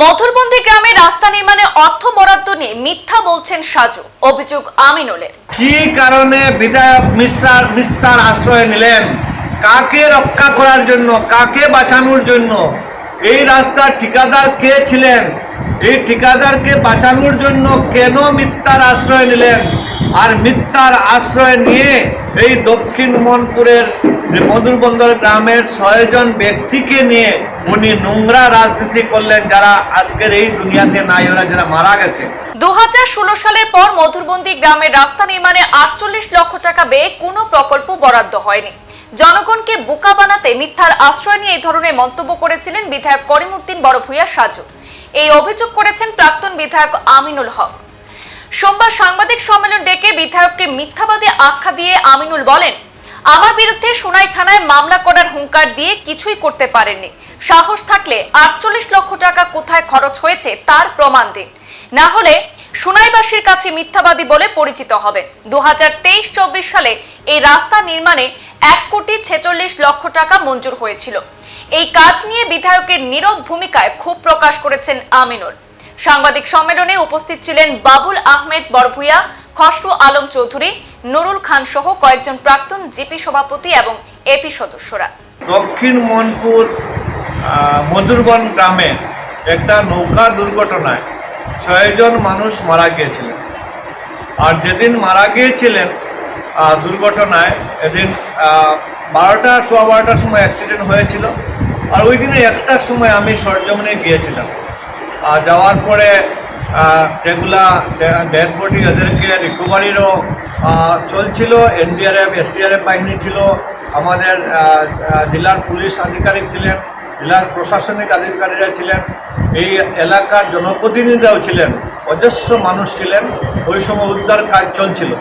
মথুরবন্দি গ্রামে রাস্তা নির্মাণে অর্থ বরাদ্দ নিয়ে মিথ্যা বলছেন সাজু। অভিযোগ আমিনুলের। কি কারণে বিধায়ক মিশ্রার মিস্তার আশ্রয় নিলেন? কাকে রক্ষা করার জন্য, কাকে বাঁচানোর জন্য? এই রাস্তার ঠিকাদার কে ছিলেন? এই ঠিকাদারকে বাঁচানোর জন্য কেন মিথ্যার আশ্রয় নিলেন? আর মিথ্যার আশ্রয় নিয়ে এই দক্ষিণ মনপুরের যে মধুরবন্দর গ্রামের ছয়জন ব্যক্তিকে নিয়ে উনি নোংরা রাজনীতি করলেন, যারা আজকের এই দুনিয়াতে নাই, ওরা যারা মারা গেছে। দু সালের পর মধুরবন্দি গ্রামের রাস্তা নির্মাণে আটচল্লিশ লক্ষ টাকা ব্যয়ে কোনো প্রকল্প বরাদ্দ হয়নি। জনগণকে বোকা বানাতে মিথ্যার আশ্রয় নিয়ে এই ধরনের মন্তব্য করেছিলেন বিধায়ক করিমউদ্দিন বড়ভূয়া সাজু। এই অভিযোগ করেছেন প্রাক্তন বিধায়ক আমিনুল হক। সোমবার সাংবাদিক সম্মেলন ডেকে বিধায়ককে মিথ্যাবাদী আখ্যা দিয়ে আমিনুল বলেন, আমার বিরুদ্ধে সোনাই থানায় মামলা করার হুঙ্কার দিয়ে কিছুই করতে পারেননি। সাহস থাকলে আটচল্লিশ লক্ষ টাকা কোথায় খরচ হয়েছে তার প্রমাণ দিন। না হলে সোনাইবাসীর কাছে মিথ্যাবাদী বলে পরিচিত হবে দু হাজার তেইশ চব্বিশ সালে এই রাস্তা নির্মাণে এক কোটি ছেচল্লিশ লক্ষ টাকা মঞ্জুর হয়েছিল। এই কাজ নিয়ে বিধায়কের নীরব ভূমিকায় ক্ষোভ প্রকাশ করেছেন আমিনুল। সাংবাদিক সম্মেলনে উপস্থিত ছিলেন বাবুল আহমেদ বড়ভুইয়া খসরু আলম চৌধুরী, নুরুল খান সহ কয়েকজন প্রাক্তন জিপি সভাপতি এবং এপি সদস্যরা। দক্ষিণ মনপুর মধুরবন গ্রামে একটা নৌকা দুর্ঘটনায় ছয়জন মানুষ মারা গিয়েছিলেন। আর যেদিন মারা গিয়েছিলেন দুর্ঘটনায় এদিন বারোটা, সোয়া বারোটার সময় অ্যাক্সিডেন্ট হয়েছিল। আর ওই দিনে একটার সময় আমি সরজমিনে গিয়েছিলাম। যাওয়ার পরে যেগুলা ডেড বডি এদেরকে রিকভারিরও চলছিল, এনডিআরএফ, এসডিআরএফ বাহিনী ছিল, আমাদের জেলার পুলিশ আধিকারিক ছিলেন, জেলার প্রশাসনিক আধিকারিকরা ছিলেন, এই এলাকার জনপ্রতিনিধিরাও ছিলেন, অজস্র মানুষ ছিলেন, ওই সময় উদ্ধার কাজ চলছিল।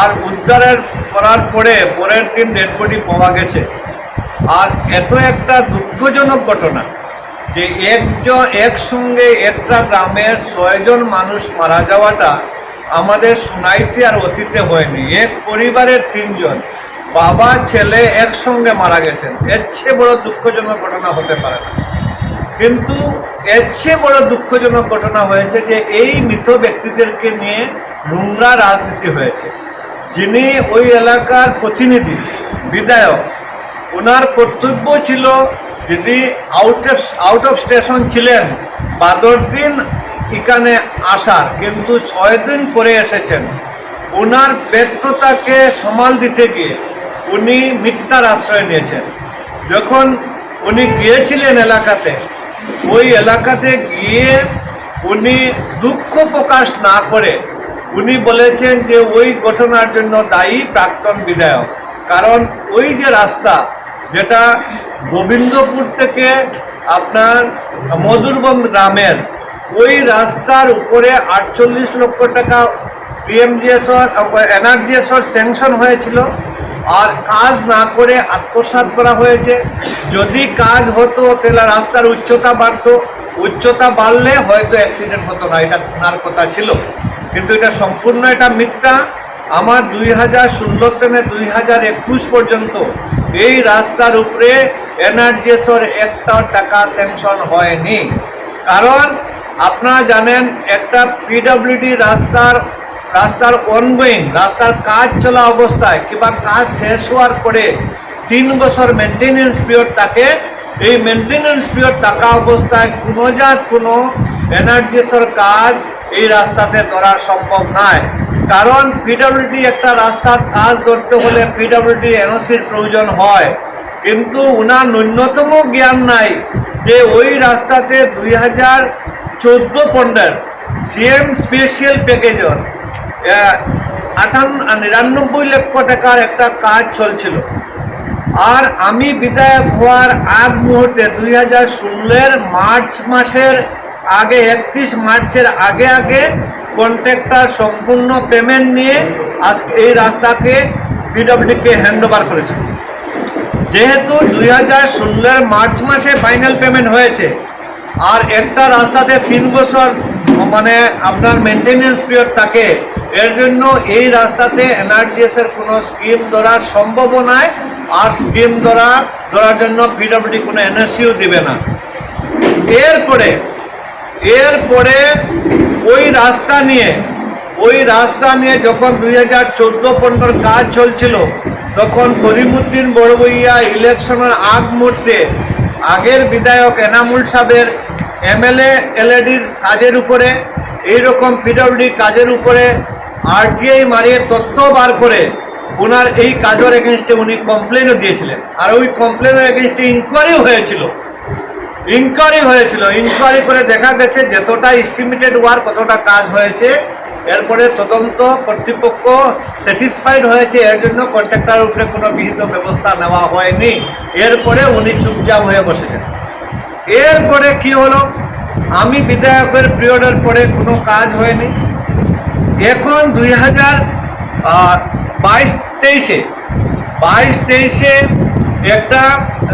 আর উদ্ধারের করার পরে পরের দিন ডেড বডি পাওয়া গেছে। আর এত একটা দুঃখজনক ঘটনা যে একজন একসঙ্গে একটা গ্রামের ছয়জন মানুষ মারা যাওয়াটা আমাদের সোনাইতে আর অতীতে হয়নি। এক পরিবারের তিনজন। বাবা, ছেলে একসঙ্গে মারা গেছেন। এর চেয়ে বড় দুঃখজনক ঘটনা হতে পারে না। কিন্তু এর চেয়ে বড় দুঃখজনক ঘটনা হয়েছে যে এই মৃত ব্যক্তিদেরকে নিয়ে নোংরা রাজনীতি হয়েছে। যিনি ওই এলাকার প্রতিনিধি, বিধায়ক, ওনার কর্তব্য ছিল যদি out of out of station ছিলেন, বাদর দিন এখানে আসার, কিন্তু ছয় দিন করে এসেছেন। ওনার ব্যর্থতাকে সমাল দিতে গিয়ে উনি মিথ্যার আশ্রয় নিয়েছেন। যখন উনি গিয়েছিলেন এলাকাতে, ওই এলাকাতে গিয়ে উনি দুঃখ প্রকাশ না করে উনি বলেছেন যে ওই ঘটনার জন্য দায়ী প্রাক্তন বিধায়ক। কারণ ওই যে রাস্তা যেটা গোবিন্দপুর থেকে আপনার মধুরবন গ্রামের ওই রাস্তার উপরে আটচল্লিশ লক্ষ টাকা পিএমজিএসর এনআরজিএসর স্যাংশন হয়েছিল। আর কাজ না করে আত্মসাৎ করা হয়েছে। যদি কাজ হতো, তাহলে রাস্তার উচ্চতা বাড়তো। উচ্চতা বাড়লে হয়তো অ্যাক্সিডেন্ট হতো না, এটা ওনার কথা ছিল। কিন্তু এটা সম্পূর্ণ এটা মিথ্যা। আমার দুই হাজার ষোলো থেকে দুই হাজার একুশ পর্যন্ত এই রাস্তার উপরে এনআরজিএসর একটা টাকা স্যাংশন হয়নি। কারণ আপনারা জানেন, একটা পিডব্লিউডি রাস্তার রাস্তার অনগোয়িং রাস্তার কাজ চলা অবস্থায় কিংবা কাজ শেষ হওয়ার পরে তিন বছর মেনটেনেন্স পিরিয়ড থাকে। এই মেনটেনেন্স পিরিয়ড থাকা অবস্থায় কোনো জাত কোনো এনার্জিসর কাজ এই রাস্তাতে ধরা সম্ভব নয়। কারণ পিডব্লিউডি একটা রাস্তার কাজ ধরতে হলে পিডব্লিউডি এনওসির প্রয়োজন হয়। কিন্তু ওনার ন্যূনতম জ্ঞান নাই যে ওই রাস্তাতে দুই হাজার চোদ্দ পনেরো সিএম স্পেশাল প্যাকেজর আটান্ন নিরানব্বই লক্ষ টাকার একটা কাজ চলছিল। আর আমি বিধায়ক হওয়ার আগ মুহূর্তে দুই হাজার ষোলোর মার্চ মাসের আগে, একত্রিশ মার্চের আগে আগে কন্ট্রাক্টর সম্পূর্ণ পেমেন্ট নিয়ে আজকে এই রাস্তাকে পিডব্লিউডিকে হ্যান্ড ওভার করেছে। যেহেতু দুই হাজার ষোলোর মার্চ মাসে ফাইনাল পেমেন্ট হয়েছে, আর একটা রাস্তাতে তিন বছর মানে আপনার মেনটেনেন্স পিরিয়ড থাকে, এর জন্য এই রাস্তাতে এনআরজিএস এর কোনো স্কিম ধরার সম্ভাবনায় আর স্কিম ধরা, ধরার জন্য পিডব্লিউডি কোনো এনএসিও দিবে না। এরপরে এরপরে ওই রাস্তা নিয়ে, ওই রাস্তা নিয়ে যখন দুই হাজার চোদ্দ পনেরোর কাজ চলছিল, তখন করিমুদ্দিন বড়বইয়া ইলেকশনের আগ মুহূর্তে আগের বিধায়ক এনামুল সাহেবের এমএলএ, এলএডির কাজের উপরে, এইরকম পিডব্লিউডি কাজের উপরে আরটিআই মারিয়ে তথ্য বার করে ওনার এই কাজের এগেনস্টে উনি কমপ্লেনও দিয়েছিলেন। আর ওই কমপ্লেনের এগেনস্টে ইনকোয়ারিও হয়েছিল। ইনকোয়ারি হয়েছিল। ইনকোয়ারি করে দেখা গেছে যতটা এস্টিমেটেড ওয়ার্ক কতটা কাজ হয়েছে। এরপরে তদন্ত কর্তৃপক্ষ স্যাটিসফাইড হয়েছে। এর জন্য কন্ট্রাক্টরের উপরে কোনো বিহিত ব্যবস্থা নেওয়া হয়নি। এরপরে উনি চুপচাপ হয়ে বসেছেন। এরপরে কি হলো? আমি বিধায়কের পিরিয়ডের পরে কোনো কাজ হয়নি। এখন দুই হাজার বাইশ তেইশে বাইশ তেইশে একটা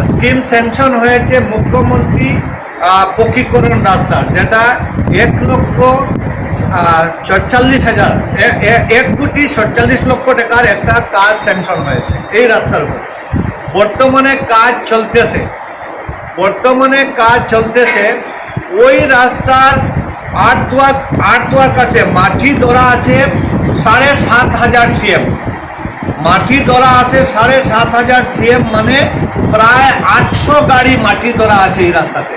স্কিম স্যাংশন হয়েছে মুখ্যমন্ত্রী আহ, পক্ষীকরণ রাস্তার যেটা এক লক্ষ চল্লিশ হাজার এক কোটি সটচল্লিশ লক্ষ টাকার একটা কাজ স্যাংশন হয়েছে এই রাস্তার উপর। বর্তমানে কাজ চলতেছে। বর্তমানে কাজ চলতেছে ওই রাস্তার আটদুয়ার আটদুয়ার কাছে মাটি ধরা আছে সাড়ে সাত হাজার সিএম। মাটি ধরা আছে সাড়ে সাত হাজার সিএম মানে প্রায় আটশো গাড়ি মাটি ধরা আছে এই রাস্তাতে।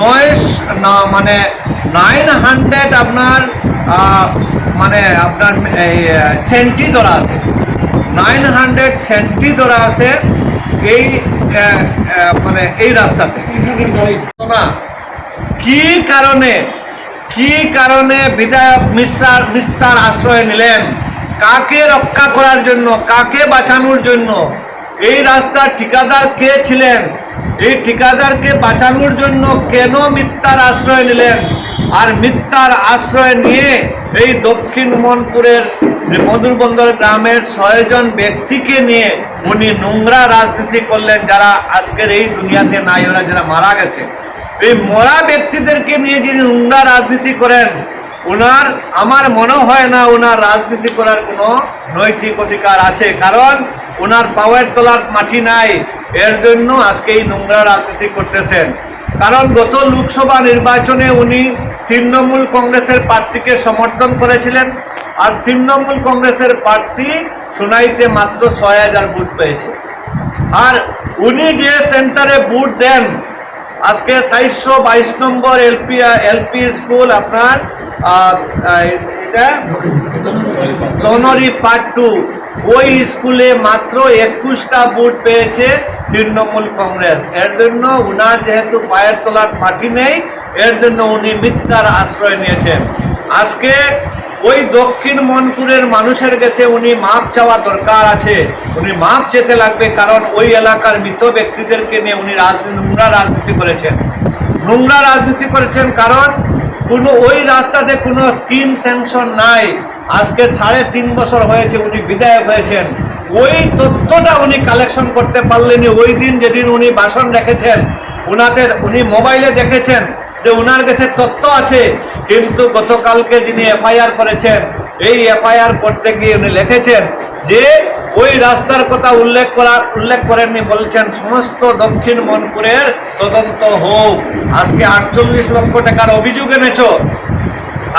নয় না মানে নাইন হান্ড্রেড আপনার মানে আপনার সেন্টি ধরা আছে। নাইন হান্ড্রেড সেন্টি ধরা আছে এই মানে এই রাস্তাতে। না, কি কারণে কি কারণে বিধায়ক মিশ্রার, মিস্তার আশ্রয় নিলেন? কাকে রক্ষা করার জন্য, কাকে বাঁচানোর জন্য? এই রাস্তার ঠিকাদার কে ছিলেন? এই ঠিকাদারকে বাঁচানোর জন্য কেন মিথ্যার আশ্রয় নিলেন? আর মিথ্যার আশ্রয় নিয়ে এই দক্ষিণ মনপুরের মধুরবন্দর গ্রামের ছয়জন ব্যক্তিকে নিয়ে উনি নোংরা রাজনীতি করলেন, যারা আজকের এই দুনিয়াতে নাই, ওরা যারা মারা গেছে। এই মরা ব্যক্তিদেরকে নিয়ে যিনি নোংরা রাজনীতি করেন ওনার আমার মনে হয় না ওনার রাজনীতি করার কোনো নৈতিক অধিকার আছে, কারণ ওনার পাওয়ার তোলার মাটি নাই। এর জন্য আজকে এই নোংরা রাজনীতি করতেছেন। কারণ গত লোকসভা নির্বাচনে উনি তৃণমূল কংগ্রেসের প্রার্থীকে সমর্থন করেছিলেন, আর তৃণমূল কংগ্রেসের প্রার্থী সোনাইতে মাত্র ছয় হাজার ভোট পেয়েছে। আর উনি যে সেন্টারে বুট দেন, আজকে চারশো বাইশ নম্বর এলপি এলপি স্কুল আপনার পার্ট টু ওই স্কুলে মাত্র একুশটা বুট পেয়েছে তৃণমূল কংগ্রেস। এর জন্য উনার যেহেতু পায়ের তোলার মাটি নেই, এর জন্য উনি মিথ্যার আশ্রয় নিয়েছেন। আজকে ওই দক্ষিণ মনপুরের মানুষের কাছে উনি মাপ চাওয়া দরকার আছে। উনি মাপ চেতে লাগবে কারণ ওই এলাকার মৃত ব্যক্তিদেরকে নিয়ে উনি রাজনীতি নোংরা রাজনীতি করেছেন। নোংরা রাজনীতি করেছেন কারণ কোনো ওই রাস্তাতে কোনো স্কিম স্যাংশন নাই। আজকে সাড়ে তিন বছর হয়েছে উনি বিধায়ক হয়েছেন। ওই তথ্যটা উনি কালেকশন করতে পারলেনি ওই দিন যেদিন উনি ভাষণ রেখেছেন, উনাতে উনি মোবাইলে দেখেছেন যে উনার কাছে তথ্য আছে। কিন্তু গতকালকে যিনি এফআইআর করেছেন, এই এফআইআর করতে গিয়ে উনি লিখেছেন যে ওই রাস্তার কথা উল্লেখ করা, উল্লেখ করেননি, বলছেন, সমস্ত দক্ষিণ মনপুরের তদন্ত হোক। আজকে আটচল্লিশ লক্ষ টাকার অভিযোগ এনেছ।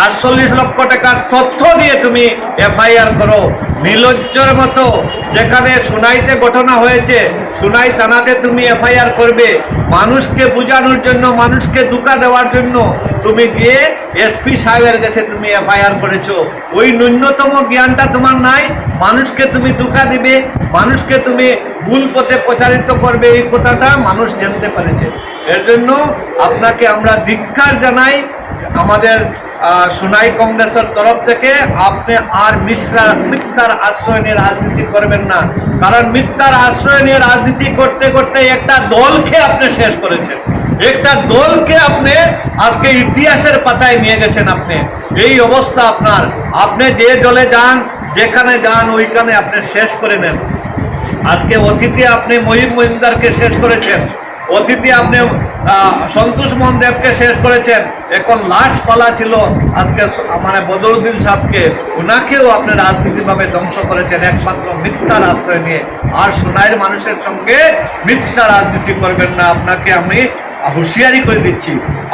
আটচল্লিশ লক্ষ টাকার তথ্য দিয়ে তুমি এফআইআর করো। নির্লজ্জর মতো, যেখানে সুনাইতে ঘটনা হয়েছে, সুনাই থানাতে তুমি এফআইআর করবে। মানুষকে বোঝানোর জন্য, মানুষকে দুকা দেওয়ার জন্য তুমি গিয়ে এসপি সাহেবের কাছে তুমি এফআইআর করেছ। ওই ন্যূনতম জ্ঞানটা তোমার নাই, মানুষকে তুমি দুকা দিবে, মানুষকে তুমি ভুল পথে প্রচারিত করবে, এই কথাটা মানুষ জানতে পেরেছে। এর জন্য আপনাকে আমরা ধিক্ষার জানাই, আমাদের সোনাই কংগ্রেসের তরফ থেকে আপনি আর মিশ্রা মিথ্যার আশ্রয় নিয়ে রাজনীতি করবেন না। কারণ মিথ্যার আশ্রয় নিয়ে রাজনীতি করতে করতে একটা দলকে আপনি শেষ করেছেন। একটা দলকে আপনি আজকে ইতিহাসের পাতায় নিয়ে গেছেন আপনি। এই অবস্থা আপনার। আপনি যে দলে যান, যেখানে যান, ওইখানে আপনি শেষ করে নেন। আজকে অতিথি আপনি মহিম মহিমদারকে শেষ করেছেন। অতিথি আপনি সন্তোষ মোহন দেবকে শেষ করেছেন। এখন লাশ পালা ছিল। আজকে মানে বদরুদ্দিন সাহেবকে ওনাকেও আপনি রাজনীতিভাবে ধ্বংস করেছেন। একমাত্র মিথ্যার আশ্রয় নিয়ে। আর সোনাইয়ের মানুষের সঙ্গে মিথ্যা রাজনীতি করবেন না। আপনাকে আমি হুঁশিয়ারি করে দিচ্ছি।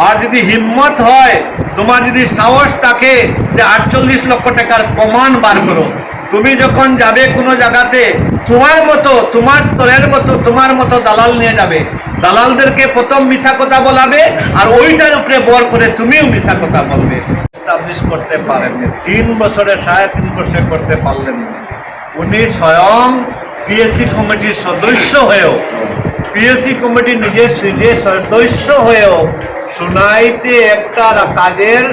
আর যদি হিম্মত হয়, তোমার যদি সাহস থাকে যে আটচল্লিশ লক্ষ টাকার প্রমাণ বার করো। তুমি যখন যাবে কোনো জায়গাতে, তোমার মতো, তোমার স্তরের মতো, তোমার মতো দালাল নিয়ে যাবে। দালালদেরকে প্রথম মিশা কথা বলাবে আর ওইটার উপরে বর করে তুমিও মিশা কথা বলবে। করতে পারেননি। তিন বছরে সাড়ে তিন বছরে করতে পারলেন উনি স্বয়ং পিএসসি কমিটির সদস্য হয়েও পিএসসি কমিটির নিজের নিজের সদস্য হয়েও শুনাইতে একটা কাজের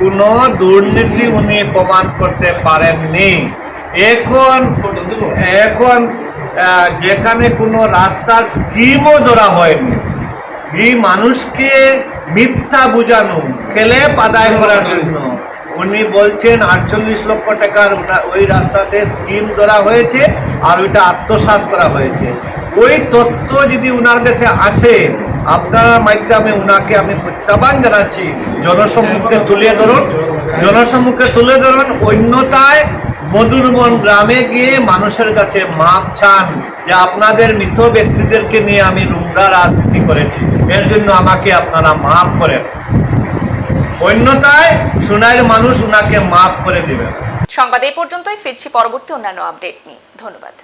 কোনো দুর্নীতি উনি প্রমাণ করতে পারেননি। এখন এখন যেখানে কোনো রাস্তার স্কিমও ধরা হয়নি। এই মানুষকে মিথ্যা বুঝানো খেলে আদায় করার জন্য। উনি বলছেন, আটচল্লিশ লক্ষ টাকার ওই রাস্তাতে স্কিম ধরা হয়েছে আর ওইটা আত্মসাৎ করা হয়েছে। ওই তথ্য যদি উনার কাছে আছে, আপনার মাধ্যমে উনাকে আমি প্রত্যাহ্বান জানাচ্ছি। জনসম্মুখে তুলে ধরুন, জনসম্মুখে তুলে ধরুন অন্যতায় মধুরবন গ্রামে গিয়ে মানুষের কাছে মাপ চান যে আপনাদের মৃত ব্যক্তিদেরকে নিয়ে আমি নোংরা রাজনীতি করেছি। এর জন্য আমাকে আপনারা মাফ করেন। অন্যতায় সোনাইয়ের মানুষ ওনাকে মাফ করে দিবেন। সংবাদ এই পর্যন্তই। ফিরছি পরবর্তী অন্যান্য আপডেট নিয়ে। ধন্যবাদ।